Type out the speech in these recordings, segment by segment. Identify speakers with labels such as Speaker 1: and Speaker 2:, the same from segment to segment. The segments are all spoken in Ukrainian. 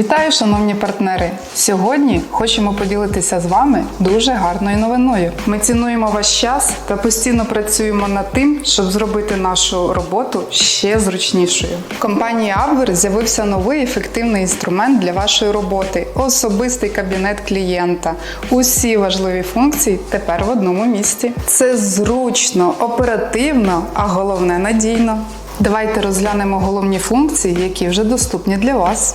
Speaker 1: Вітаю, шановні партнери! Сьогодні хочемо поділитися з вами дуже гарною новиною. Ми цінуємо ваш час та постійно працюємо над тим, щоб зробити нашу роботу ще зручнішою. В компанії Abver з'явився новий ефективний інструмент для вашої роботи особистий кабінет клієнта. Усі важливі функції тепер в одному місці. Це зручно, оперативно, а головне надійно. Давайте розглянемо головні функції, які вже доступні для вас.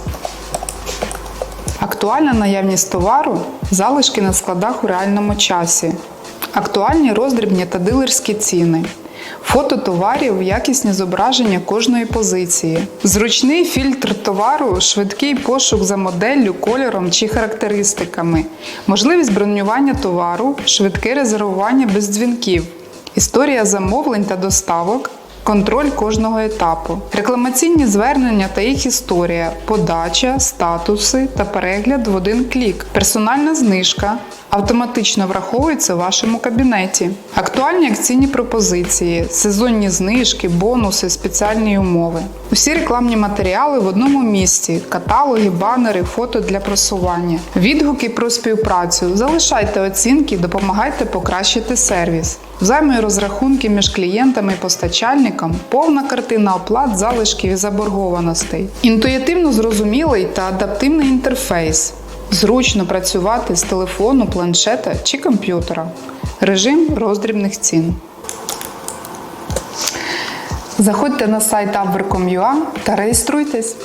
Speaker 1: Актуальна наявність товару, залишки на складах у реальному часі, актуальні роздрібні та дилерські ціни, фото товарів, якісні зображення кожної позиції, зручний фільтр товару, швидкий пошук за моделлю, кольором чи характеристиками, можливість бронювання товару, швидке резервування без дзвінків, історія замовлень та доставок. Контроль кожного етапу, рекламаційні звернення та їх історія, подача, статуси та перегляд в один клік, персональна знижка. Автоматично враховується в вашому кабінеті. Актуальні акційні пропозиції, сезонні знижки, бонуси, спеціальні умови. Усі рекламні матеріали в одному місці: каталоги, банери, фото для просування. Відгуки про співпрацю. Залишайте оцінки, допомагайте покращити сервіс. Взаємні розрахунки між клієнтами і постачальником, повна картина оплат, залишків і заборгованостей, інтуїтивно зрозумілий та адаптивний інтерфейс. Зручно працювати з телефону, планшета чи комп'ютера. Режим роздрібних цін. Заходьте на сайт abver.com.ua та реєструйтесь.